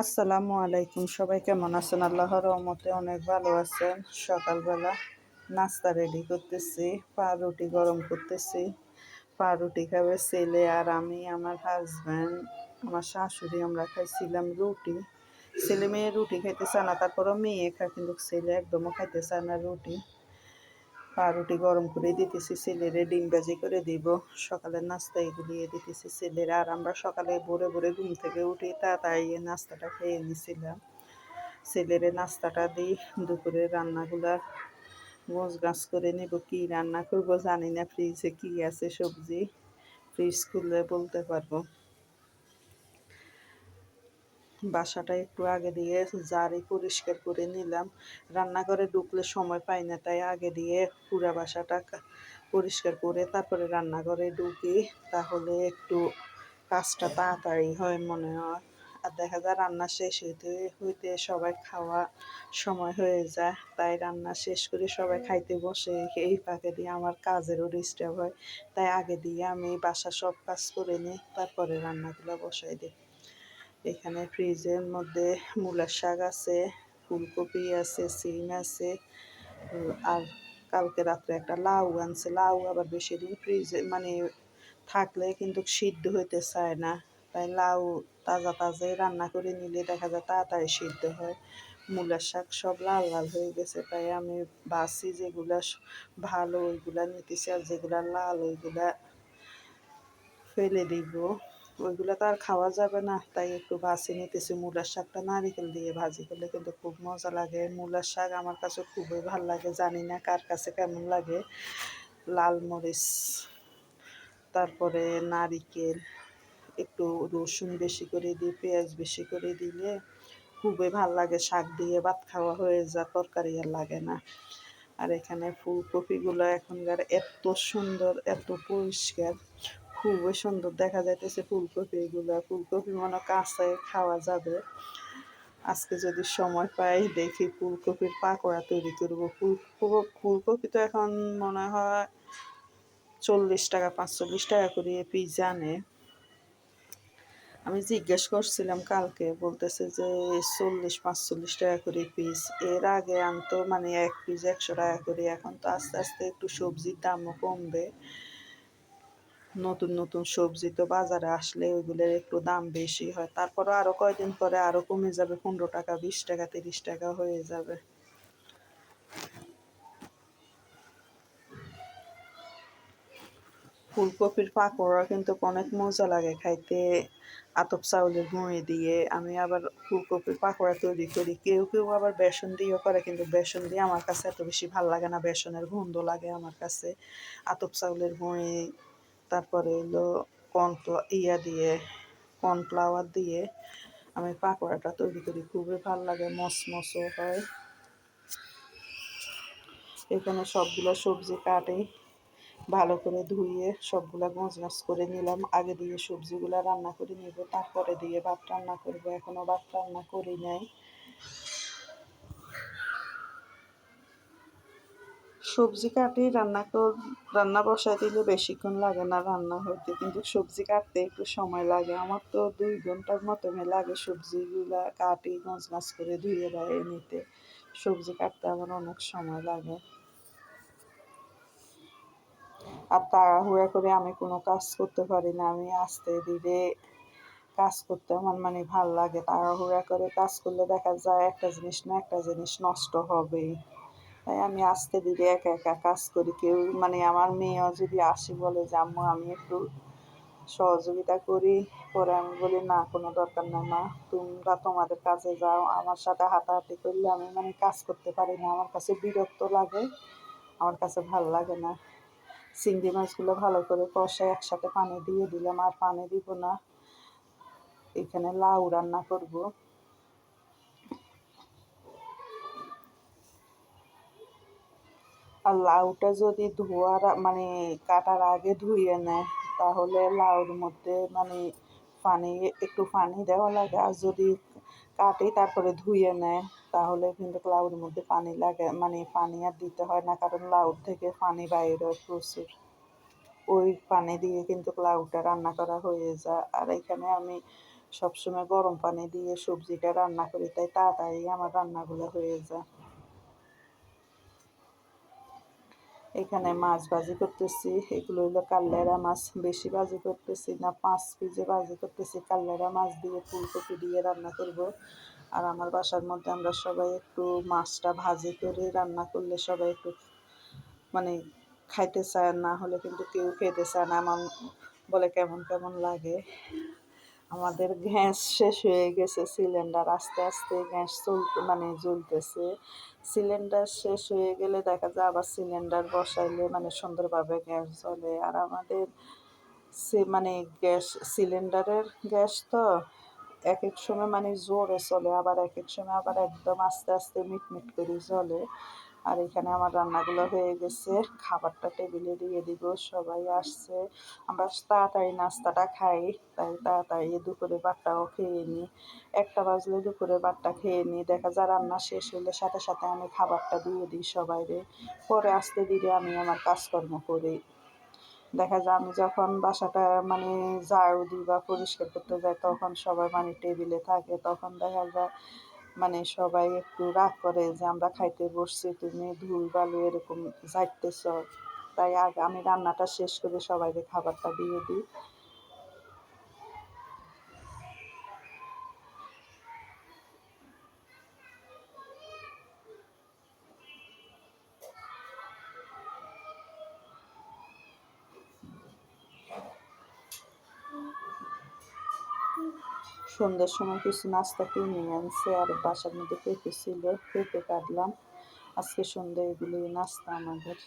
আসসালামু আলাইকুম। সবাই কেমন আছেন? আল্লাহর রহমতে অনেক ভালো আছেন। সকালবেলা নাস্তা রেডি করতেছি পাউরুটি গরম করতেছি। পাউরুটি খাবে ছেলে আর আমি, আমার হাজব্যান্ড আমার শাশুড়ি, আমরা খাইছিলাম রুটি। ছেলে মেয়ে রুটি খাইতে চায় না, তারপরও মেয়ে খায় কিন্তু ছেলে একদমও খাইতে চায় না রুটি। পাউরুটি গরম করে দিতেছি ছেলেরে ডিম ভাজি করে দিব। সকালের নাস্তা এগুলি দিতেছি ছেলেরা আর আমরা সকালে ভোরে ভোরে ঘুম থেকে উঠি তাড়াতাড়ি নাস্তাটা খেয়ে নিছিলাম। ছেলেরে নাস্তাটা দিই, দুপুরে রান্নাগুলা গোছ গাছ করে নেব। কি রান্না করব জানি না, ফ্রিজে কি আছে সবজি, ফ্রিজ খুললে বলতে পারব। বাসাটা একটু আগে দিয়ে জারি পরিষ্কার করে নিলাম। রান্নাঘরে ঢুকলে সময় পাই না, তাই আগে দিয়ে পুরা বাসাটা পরিষ্কার করে তারপরে রান্নাঘরে ঢুকি। তাহলে একটু কাজটা তাড়াতাড়ি হয় মনে হয়। আর দেখা যায় রান্না শেষ হইতে হইতে সবাই খাওয়া সময় হয়ে যায়, তাই রান্না শেষ করে সবাই খাইতে বসে। এই ফাঁকে দিয়ে আমার কাজেরও ডিস্টার্ব হয়, তাই আগে দিয়ে আমি বাসা সব কাজ করে নিই, তারপরে রান্নাগুলো বসাই দিই। এখানে ফ্রিজের মধ্যে মূলার শাক আছে, ফুলকপি আছে, সিম আছে আর কালকে রাত্রে একটা লাউ আনছে। লাউ আবার বেশি দিন ফ্রিজে মানে থাকলে কিন্তু সিদ্ধ হইতে চায় না। তাই লাউ তাজা তাজাই রান্না করে নিলে দেখা যায় তাড়াতাড়ি সিদ্ধ হয়। মূলার শাক সব লাল লাল হয়ে গেছে, তাই আমি বাসি যেগুলা ভালো ওইগুলা নিতেছি আর যেগুলা লাল ওইগুলা ফেলে দিব। ওইগুলো তো আর খাওয়া যাবে না। তাই একটু বাছি নিতেছি, মূলার শাকটা নারিকেল দিয়ে ভাজি করলে কিন্তু খুব মজা লাগে। মূলার শাক আমার কাছে খুবই ভালো লাগে, জানি না কার কাছে কেমন লাগে। লাল মরিচ, তারপরে নারিকেল, একটু রসুন বেশি করে দিয়ে, পেঁয়াজ বেশি করে দিলে খুবই ভালো লাগে। শাক দিয়ে ভাত খাওয়া হয়ে যা, তরকারি আর লাগে না। আর এখানে ফুলকপিগুলো এখনকার এত সুন্দর, এত পরিষ্কার। খুবই সুন্দর দেখা যাইতেছে ফুলকপি এগুলো। ফুলকপি মনে কাঁচায় খাওয়া যাবে। আজকে যদি সময় পাই দেখি ফুলকপির পাকোড়া তৈরি করব। ফুলকপি তো এখন মনে হয় চল্লিশ টাকা, পাঁচচল্লিশ টাকা করে পিস আনে আমি জিজ্ঞেস করছিলাম কালকে, বলতেছে যে চল্লিশ, পাঁচচল্লিশ টাকা করে পিস। এর আগে আনতো মানে এক পিস একশো টাকা করে, এখন তো আস্তে আস্তে একটু সবজির দামও কমবে। নতুন নতুন সবজি তো বাজারে আসলে ওইগুলোর একটু দাম বেশি হয়। তারপরে আরও কয়দিন পরে আরও কমে যাবে, পনেরো টাকা, বিশ টাকা, তিরিশ টাকা হয়ে যাবে। ফুলকপির পাকোড়া কিন্তু অনেক মজা লাগে খাইতে। আতপ চাউলের গুঁড়ি দিয়ে আমি আবার ফুলকপির পাকোড়া তৈরি করি। কেউ কেউ আবার বেসন দিয়েও করে, কিন্তু বেসন দিয়ে আমার কাছে এত বেশি ভালো লাগে না। বেসনের গন্ধ লাগে আমার কাছে। আতপ চাউলের গুঁড়ি তারপরে হলো কর্নফ্লা, ইয়া দিয়ে, কর্নফ্লাওয়ার দিয়ে আমি পাকোড়াটা তৈরি করি। খুবই ভালো লাগে মসমসও হয়। এখানে সবগুলো সবজি কাটে, ভালো করে ধুয়ে সবগুলা গঁজ করে নিলাম। আগে দিয়ে সবজিগুলো রান্না করে নিব, তারপরে দিয়ে ভাত রান্না করব। এখনও ভাত রান্না করি নাই। সবজি কাটি রান্না কর, রান্না বসাই দিলে বেশিক্ষণ লাগে না রান্না হইতে। কিন্তু সবজি কাটতে একটু সময় লাগে। আমার তো দুই ঘণ্টার মতনই লাগে সবজিগুলা কাটি গাছ করে ধুয়ে বাইরে নিতে। সবজি কাটতে আমার অনেক সময় লাগে। আর তাড়াহুড়া করে আমি কোনো কাজ করতে পারি না। আমি আস্তে ধীরে কাজ করতে আমার মানে ভালো লাগে। তাড়াহুড়া করে কাজ করলে দেখা যায় একটা জিনিস না একটা জিনিস নষ্ট হবেই। তাই আমি আসতে ধীরে একা একা কাজ করি। কেউ মানে আমার মেয়েও যদি আসি বলে যে, আম্মু, আমি একটু সহযোগিতা করি। পরে আমি বলি, না, কোনো দরকার নেই, মা। তোমরা তোমাদের কাজে যাও। আমার সাথে হাঁটাহাঁটি করলে আমি মানে কাজ করতে পারি না। আমার কাছে বিরক্ত লাগে। আমার কাছে ভালো লাগে না। চিংড়ি মাছগুলো ভালো করে কষায় একসাথে পানি দিয়ে দিলাম। আর পানি দিব না। এখানে লাউ রান্না করব। আর লাউটা যদি ধোয়ার মানে কাটার আগে ধুয়ে নেয়, তাহলে লাউর মধ্যে মানে পানি একটু পানি দেওয়া লাগে। আর যদি কাটে তারপরে ধুয়ে নেয়, তাহলে কিন্তু লাউর মধ্যে পানি লাগে মানে পানি আর দিতে হয় না, কারণ লাউর থেকে পানি বাইরে হয় প্রচুর। ওই পানি দিয়ে কিন্তু লাউটা রান্না করা হয়ে যায়। আর এখানে আমি সবসময় গরম পানি দিয়ে সবজিটা রান্না করি, তাই তাড়াতাড়ি আমার রান্নাগুলো হয়ে যায়। এখানে মাছ ভাজি করতেছি। এগুলো হলো কাল্লেরা মাছ। বেশি ভাজি করতেছি না, পাঁচ পিজে ভাজি করতেছি। কাল্লেরা মাছ দিয়ে ফুলকপি দিয়ে রান্না করব। আর আমার বাসার মধ্যে আমরা সবাই একটু মাছটা ভাজি করে রান্না করলে সবাই একটু মানে খাইতে চায় না, হলে কিন্তু কেউ খেতে চায় না। আমার বলে কেমন কেমন লাগে। আমাদের গ্যাস শেষ হয়ে গেছে সিলিন্ডার আস্তে আস্তে গ্যাস চলতে মানে জ্বলতেছে। সিলিন্ডার শেষ হয়ে গেলে দেখা যায় আবার সিলিন্ডার বসাইলে মানে সুন্দরভাবে গ্যাস জ্বলে। আর আমাদের সে মানে গ্যাস সিলিন্ডারের গ্যাস তো এক এক সময় মানে জোরে চলে, আবার এক এক সময় আবার একদম আস্তে আস্তে মিটমিট করে জ্বলে। আর এখানে আমার রান্নাগুলো হয়ে গেছে। খাবারটা টেবিলে দিয়ে দিব, সবাই আসছে। আমরা তাড়াতাড়ি নাস্তাটা খাই, তাই তাড়াতাড়ি দুপুরে ভাতটাও খেয়ে নিই। একটা বাজলে দুপুরে ভাতটা খেয়ে নিই। দেখা যায় রান্না শেষ হলে সাথে সাথে আমি খাবারটা দিয়ে দিই সবাইরে। পরে আসতে দিলে আমি আমার কাজকর্ম করি। দেখা যায় আমি যখন বাসাটা মানে ঝাড়ু দিই বা পরিষ্কার করতে যাই, তখন সবাই মানে টেবিলে থাকে। তখন দেখা যায় মানে সবাই একটু রাগ করে যে আমরা খাইতে বসছি, তুমি ধুল বালু এরকম যাইতেছ তাই আগে আমি রান্নাটা শেষ করে সবাইকে খাবারটা দিয়ে দিই। সন্ধ্যার সময় কিছু নাস্তা কিনে আনছে আর বাসার মধ্যে পেঁপে ছিল পেঁপে কাটলাম আজকে সন্ধ্যে এগুলি নাস্তা আমাদের।